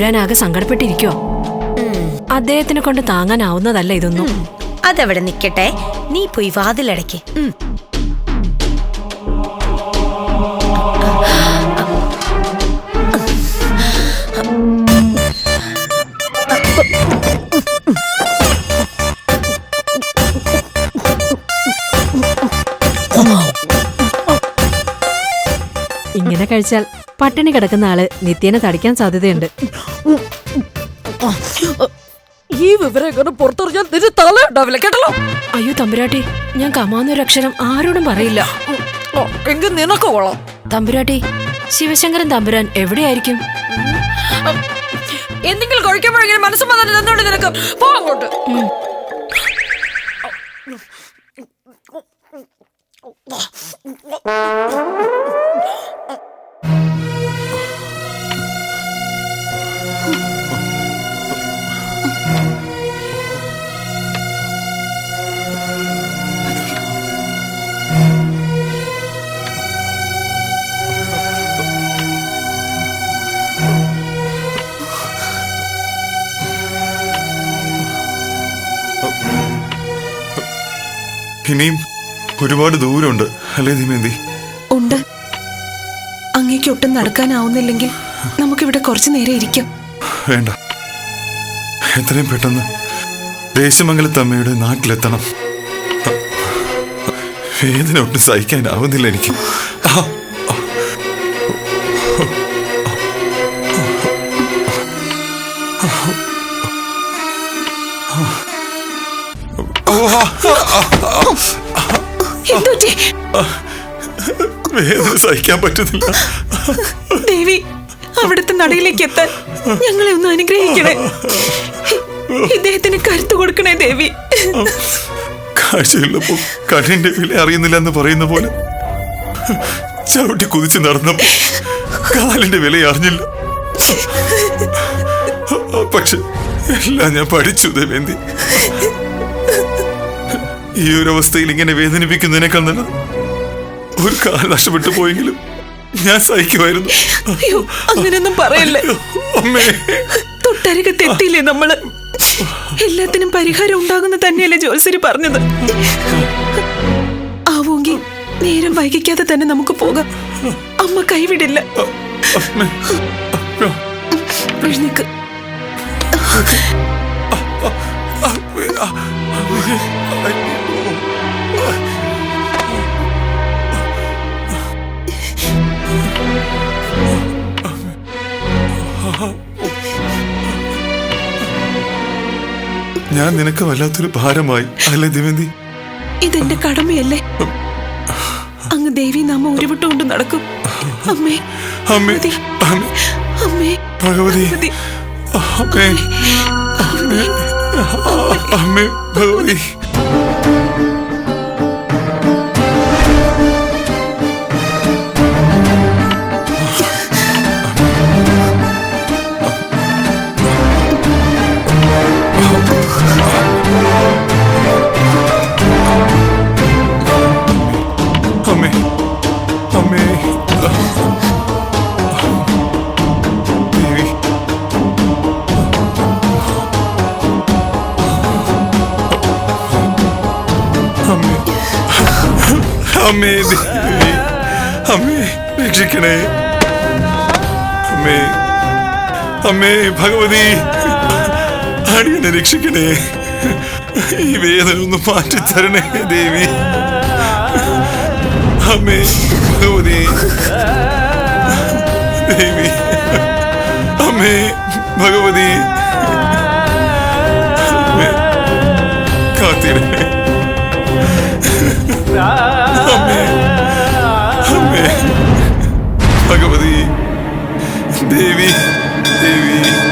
തമ്പുരാനാകെ സങ്കടപ്പെട്ടിരിക്കോ അദ്ദേഹത്തിനെ കൊണ്ട് താങ്ങാനാവുന്നതല്ല ഇതൊന്നും. അതവിടെ നിക്കട്ടെ. നീ പോയി വാതിലടയ്ക്ക്. ഇങ്ങനെ കഴിച്ചാൽ പട്ടിണി കിടക്കുന്ന ആൾ നിത്യേനെ തടിക്കാൻ സാധ്യതയുണ്ട്. ഈ വിവരം എങ്ങനെ പുറത്തറിഞ്ഞാൽ നിന്റെ തല ഉണ്ടാവില്ല കേട്ടല്ലോ? അയ്യോ തമ്പുരാട്ടി ഞാൻ കമാന്നൊരു അക്ഷരം ആരോടും പറയില്ല. ഓ, എങ്കിൽ നിനക്ക് കൊള്ളാം. തമ്പുരാട്ടി ശിവശങ്കരൻ തമ്പുരാൻ എവിടെയായിരിക്കും? എന്തെങ്കിലും കഴിക്കുമ്പോഴെങ്കിലും മനസ്സമാധാനം തന്നോണ്ട് നിനക്ക്. പോ അങ്ങോട്ട്. ഇനിയും ഒരുപാട് ദൂരമുണ്ട്. അല്ലേ ദിമേന്തി ഉണ്ട്. അങ്ങേക്ക് ഒട്ടും നടക്കാനാവുന്നില്ലെങ്കിൽ നമുക്കിവിടെ കുറച്ചു നേരം ഇരിക്കാം. വേണ്ട. എത്രയും പെട്ടെന്ന് ദേശമംഗലത്തമ്മയുടെ നാട്ടിലെത്തണം. വേദന ഒട്ടും സഹിക്കാനാവുന്നില്ല എനിക്ക്. വേദന സഹിക്കാൻ പറ്റുന്നില്ല. ദേവി അവിടുത്തെ നടയിലേക്ക് എത്താൻ ഞങ്ങളെ ഒന്ന് അനുഗ്രഹിക്കണേ. ഇദ്ദേഹത്തിന് കരുത്തു കൊടുക്കണേ ദേവി. കാഴ്ചയുള്ളപ്പോ കണ്ണിന്റെ വില അറിയുന്നില്ല എന്ന് പറയുന്ന പോലെ ചവിട്ടി കുതിച്ച് നടന്നപ്പോ കാലിന്റെ വില അറിഞ്ഞില്ല. പക്ഷെ എല്ലാം ഞാൻ പഠിച്ചു ദേവേന്തി. ഈ ഒരു അവസ്ഥയിൽ ഇങ്ങനെ വേദനിപ്പിക്കുന്നതിനേക്കാൾ നല്ലത് ഒരു കാൽ നഷ്ടപ്പെട്ടു പോയെങ്കിലും ഞാൻ സഹിക്കുമായിരുന്നു. അയ്യോ അങ്ങനെയൊന്നും പറയല്ലേ. അമ്മേ. തൊട്ടരികത്ത് എത്തിയില്ലേ നമ്മൾ? എല്ലാത്തിനും പരിഹാരം ഉണ്ടാകുന്ന തന്നെയല്ലേ ജോത്സരി പറഞ്ഞത്. ആവൂങ്കി നേരം വൈകിക്കാതെ തന്നെ നമുക്ക് പോകാം. അമ്മ കൈവിടില്ല. എഴുന്നേക്ക്. ഞാൻ നിനക്ക് വല്ലാത്തൊരു ഭാരമായി അല്ലേ ദിവന്തി ഇതെന്റെ കടമയല്ലേ അങ്ങ് ദേവി നാമ ഉരുവിട്ടുകൊണ്ട് നടക്കും അമ്മേ അമ്മേ. അമ്മേ ഭഗവതി. അമ്മേ അമ്മേ അമ്മേ ഭഗവതി അമ്മേ അമ്മേ അമ്മേ രക്ഷിക്കണേ അമ്മേ അമ്മേ ഭഗവതി അടിയനെ രക്ഷിക്കണേ. ഈ വേദന ഒന്ന് മാറ്റിത്തരണേ ദേവി. അമ്മേ ഭഗവതി ദേവി. അമ്മേ ഭഗവതി അമ്മേ ഭഗവതി ദേവി ദേവി